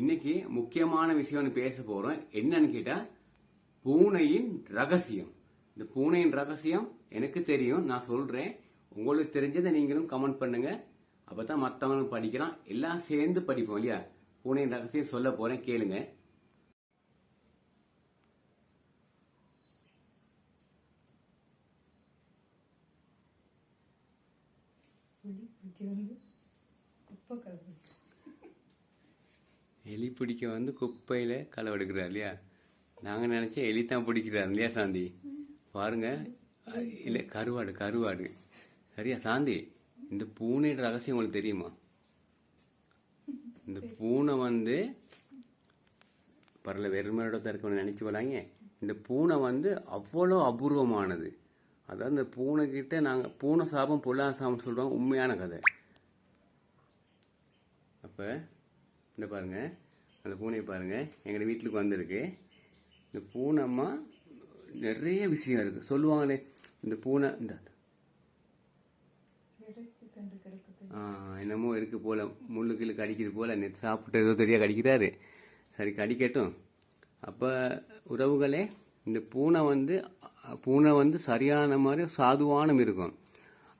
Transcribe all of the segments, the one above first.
இன்னைக்கு முக்கியமான விஷயம்னு பேச போறோம். என்னன்னு கேட்டா பூனையின் ரகசியம். இந்த பூனையின் ரகசியம் எனக்கு தெரியும் நான் சொல்றேன். உங்களுக்கு தெரிஞ்சதை நீங்களும் கமெண்ட் பண்ணுங்க. அப்பதான் மத்தவங்களும் படிக்கலாம். எல்லாம் சேர்ந்து படிப்போம் இல்லையா? பூனையின் ரகசியம் சொல்ல போறேன் கேளுங்க. வந்து குப்பை கலப்பு எலி பிடிக்க வந்து குப்பையில் களவெடுக்கிறார் இல்லையா? நாங்கள் நினச்சா எலி தான் பிடிக்கிறார் இல்லையா சாந்தி? பாருங்க. இல்லை கருவாடு கருவாடு. சரியா சாந்தி? இந்த பூனையோட ரகசியம் உங்களுக்கு தெரியுமா? இந்த பூனை வந்து பரல வெறுமையோட தான் இருக்கணும்னு போகலாங்க வராங்க இந்த பூனை வந்து அவ்வளோ அபூர்வமானது. அதாவது இந்த பூனை கிட்ட நாங்கள் பூனை சாபம் பொல்லா சாபம் சொல்கிறோம் உண்மையான கதை. அப்போ இந்த பாருங்கள் அந்த பூனையை பாருங்கள் எங்கள் வீட்டுக்கு வந்திருக்கு. இந்த பூனைம்மா நிறைய விஷயம் இருக்குது சொல்லுவாங்களே இந்த பூனை இந்த என்னமோ இருக்குது போல். முள்ளு கிள்ளு அடிக்கிறது போல். நேற்று சாப்பிட்டு ஏதோ தெரியா கடிக்கிறாரு. சரி கடிக்கட்டும். அப்போ உறவுகளே இந்த பூனை வந்து பூனை வந்து சரியான மாதிரி சாதுவான இருக்கும்.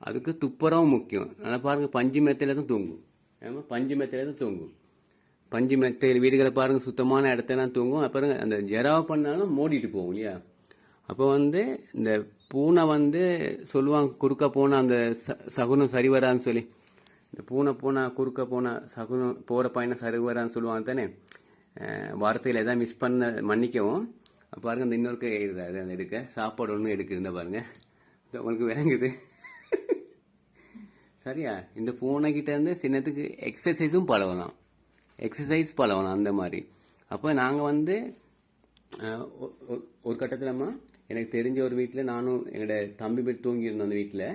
அதுக்கு துப்புரவும் முக்கியம். நல்லா பாருங்கள் பஞ்சு மெத்தையில் தான் தூங்கும். ஏமா பஞ்சு மெத்தையில் தான் தூங்கும். பஞ்சு மெத்தையில் வீடுகளை பாருங்கள் சுத்தமான இடத்தெல்லாம் தூங்கும். அப்புறம் அந்த ஜெராவை பண்ணாலும் மூடிட்டு போகும் இல்லையா? அப்போ வந்து இந்த பூனை வந்து சொல்லுவாங்க குறுக்க போனால் அந்த ச- சகுனம் சரி வரான்னு சொல்லி. இந்த பூனை போனா குறுக்க போனால் சகுனம் போகிற பையனை சரி வரான்னு சொல்லுவாங்க தானே? வார்த்தையில் எதாவது மிஸ் பண்ண மன்னிக்கவும். பாருங்கள் பாருங்க இந்த இன்னொருக்கு அந்த எடுக்க. சாப்பாடு ஒன்று எடுக்குதுன்னா பாருங்க. உங்களுக்கு விளங்குது. சரியா? இந்த பூனை இருந்து சின்னத்துக்கு எக்ஸசைஸும் பழகலாம். எக்ஸசைஸ் பழகணும் அந்த மாதிரி. அப்போ நாங்கள் வந்து ஒரு கட்டத்தில்மா எனக்கு தெரிஞ்ச ஒரு வீட்டில் நானும் எங்களோட தம்பி போய் தூங்கியிருந்தோம் அந்த வீட்டில்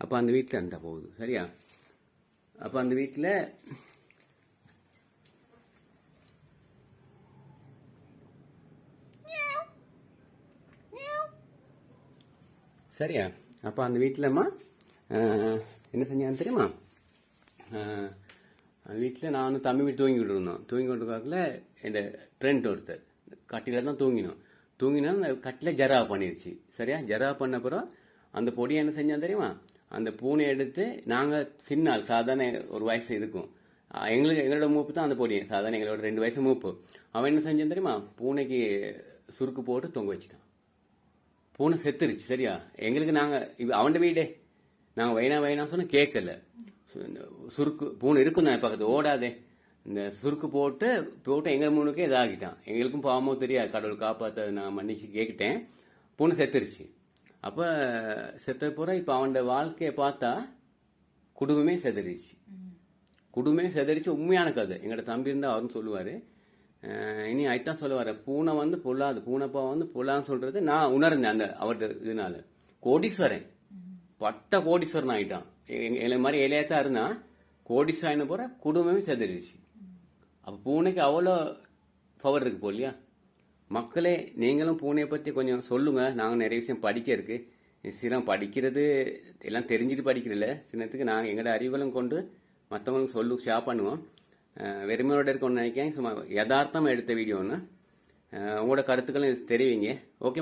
அப்போ அந்த வீட்டில் அந்த போகுது சரியா? அப்போ அந்த வீட்டில் சரியா? அப்போ அந்த வீட்டிலம்மா என்ன செஞ்சான்னு தெரியுமா? வீட்டில் நானும் தம்பி வீட்டு தூங்கி இருந்தோம் தூங்கி கொண்டு என் ஃப்ரெண்ட் ஒருத்தர். கட்டில தான் தூங்கினோம். தூங்கினா அந்த கட்டில் ஜரா பண்ணிருச்சு. சரியா? ஜரா பண்ண அப்புறம் அந்த பொடியை என்ன செஞ்சான் தெரியுமா? அந்த பூனை எடுத்து நாங்கள் சின்ன ஆள் சாதாரண ஒரு வயசு இருக்கும். எங்களுக்கு எங்களோட மூப்பு தான் அந்த பொடியை சாதாரண எங்களோட ரெண்டு வயசு மூப்பு. அவன் என்ன செஞ்சான் தெரியுமா? பூனைக்கு சுருக்கு போட்டு தொங்க வச்சுட்டான். பூனை செத்துருச்சு சரியா? எங்களுக்கு நாங்கள் அவன்கிட்ட வீடே. நாங்கள் வைனா வைனா சொன்னால் கேட்கல சுருக்கு பூனை இருக்கும் தான் பக்கத்து ஓடாதே. இந்த சுருக்கு போட்டு போட்டு எங்கள் மூணுக்கே இதாகிட்டான். எங்களுக்கும் பாவமோ தெரியாது. கடவுள் காப்பாற்ற நான் மன்னிச்சு கேட்கிட்டேன் பூனை செத்துருச்சு. அப்போ செத்த போற இப்போ அவனோட வாழ்க்கையை பார்த்தா குடும்பமே செதறிச்சு குடும்பமே செதறிச்சு உண்மையான கதை. எங்களோட தம்பி இருந்தால் அவரும் சொல்லுவார். இனி ஐத்தான் சொல்லுவார் பூனை வந்து பொல்லாது. பூனைப்பா வந்து பொல்லான்னு சொல்கிறது நான் உணர்ந்தேன் அந்த அவர்கிட்ட இதனால. கோடீஸ்வரன். பட்ட கோடீஸ்வரன் ஆயிட்டான். எங்களை மாதிரி இலையத்தான் இருந்தா கோடீஸ்வரன் போற குடும்பமே செதறிடுச்சு. அப்ப பூனைக்கு அவ்வளோ பவர் இருக்கு போ இல்லையா? மக்களே நீங்களும் பூனையை பத்தி கொஞ்சம் சொல்லுங்க. நாங்கள் நிறைய விஷயம் படிக்க இருக்கு சிலம் படிக்கிறது எல்லாம் தெரிஞ்சுட்டு படிக்கிறதில்ல. சின்னத்துக்கு நாங்கள் எங்களோட அறிவுகளும் கொண்டு மற்றவங்களுக்கு சொல்லு ஷேர் பண்ணுவோம். வெறுமையோட இருக்கணும்னு நினைக்கிறேன். சும்மா யதார்த்தமாக எடுத்த வீடியோன்னு உங்களோட கருத்துக்களும் தெரிவிங்க. ஓகே